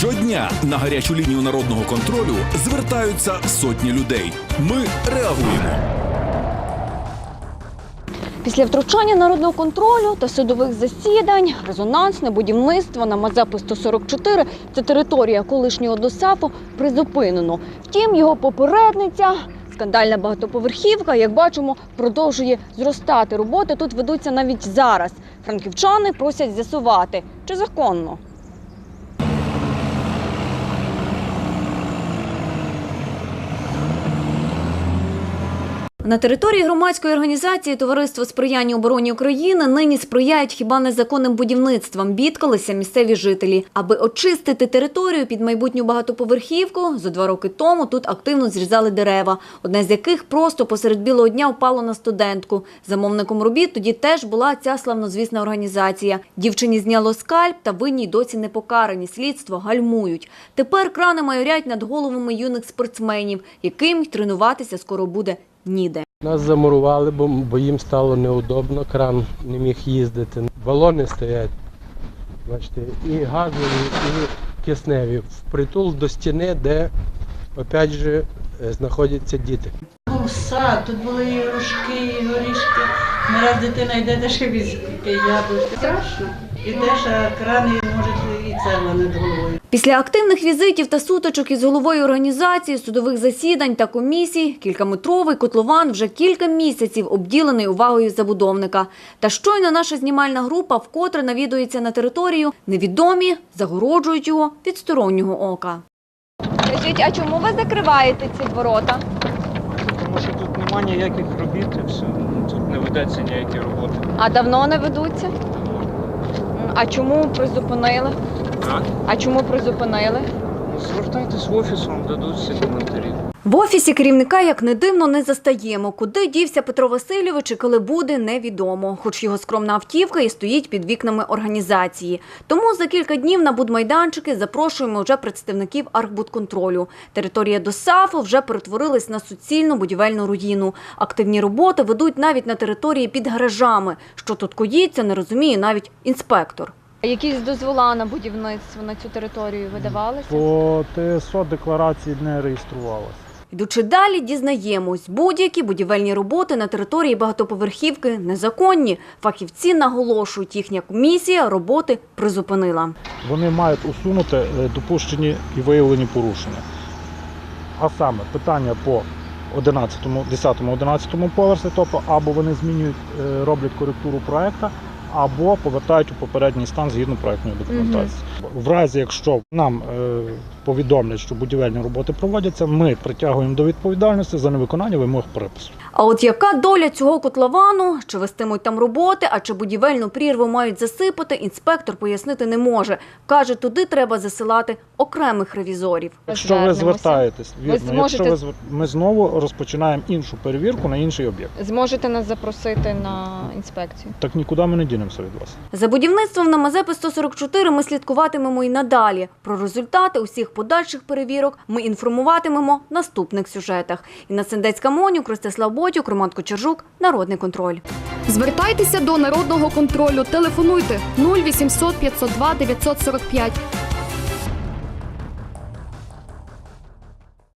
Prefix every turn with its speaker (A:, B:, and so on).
A: Щодня на гарячу лінію народного контролю звертаються сотні людей. Ми реагуємо.
B: Після втручання народного контролю та судових засідань резонансне будівництво на Мазепи 144 – це територія колишнього ДОСАФу призупинено. Втім, його попередниця скандальна багатоповерхівка, як бачимо, продовжує зростати. Роботи тут ведуться навіть зараз. Франківчани просять з'ясувати, чи законно. На території громадської організації Товариство сприяння обороні України нині сприяють хіба незаконним будівництвам, бідкалися місцеві жителі. Аби очистити територію під майбутню багатоповерхівку, за два роки тому тут активно зрізали дерева, одне з яких просто посеред білого дня впало на студентку. Замовником робіт тоді теж була ця славнозвісна організація. Дівчині зняло скальп, та винні досі не покарані. Слідство гальмують. Тепер крани майорять над головами юних спортсменів, яким тренуватися скоро буде ніде.
C: Нас замурували, бо, бо їм стало неудобно, кран не міг їздити. Балони стоять, бачите, і газові, і кисневі. Впритул до стіни, де опять же е, знаходяться діти.
D: Був сад, тут були і рушки, і горішки. Не раз дитина йде, де ще візьке яблучко. Страшно. Ідеш, а крани, може, і цегла над головою.
B: Після активних візитів та сутичок із головою організації, судових засідань та комісій, кількаметровий котлован вже кілька місяців обділений увагою забудовника. Та щойно наша знімальна група вкотре навідується на територію, невідомі загороджують його від стороннього ока. Скажіть, а чому ви закриваєте ці ворота?
E: Тому що тут немає ніяких робіт, і все. тут не ведеться ніякі роботи.
B: А давно не ведуться? А чому призупинили?
E: А?
B: А чому призупинили?
E: Звертайтесь в офіс, вам дадуть всі коментарі.
B: В офісі керівника, як не дивно, не застаємо. Куди дівся Петро Васильович і коли буде, невідомо. Хоч його скромна автівка і стоїть під вікнами організації. Тому за кілька днів на будмайданчики запрошуємо вже представників Архбудконтролю. Територія ДОСАФу вже перетворилась на суцільну будівельну руїну. Активні роботи ведуть навіть на території під гаражами. Що тут коїться, не розуміє навіть інспектор. Якісь дозвола на будівництво на цю територію видавалися?
F: По ТСО декларації не реєструвалася.
B: Йдучи далі, дізнаємось, будь-які будівельні роботи на території багатоповерхівки незаконні. Фахівці наголошують, їхня комісія роботи призупинила.
F: Вони мають усунути е, допущені і виявлені порушення. А саме питання по 11, 10, 11 поверсі, тобто або вони змінюють, е, роблять коректуру проекту, або повертають у попередній стан згідно проектної документації. В разі, якщо нам е, повідомлять, що будівельні роботи проводяться, ми притягуємо до відповідальності за невиконання вимог припису.
B: А от яка доля цього котловану? Чи вестимуть там роботи, а чи будівельну прірву мають засипати, інспектор пояснити не може. Каже, туди треба засилати окремих ревізорів.
F: Якщо ви звертаєтесь, вірно, якщо
B: зможете-
F: ви звер- ми знову розпочинаємо іншу перевірку на інший об'єкт.
B: Зможете нас запросити на інспекцію.
F: Так нікуди ми не дінемося від вас.
B: За будівництвом на Мазепи 144 ми слідкуватимемо і надалі. Про результати усіх подальших перевірок ми інформуватимемо в наступних сюжетах. Інна Сендецька Монюк, Ростислав Ботюк, Роман Кочержук, Народний контроль.
G: Звертайтеся до народного контролю. Телефонуйте 0800 502 945.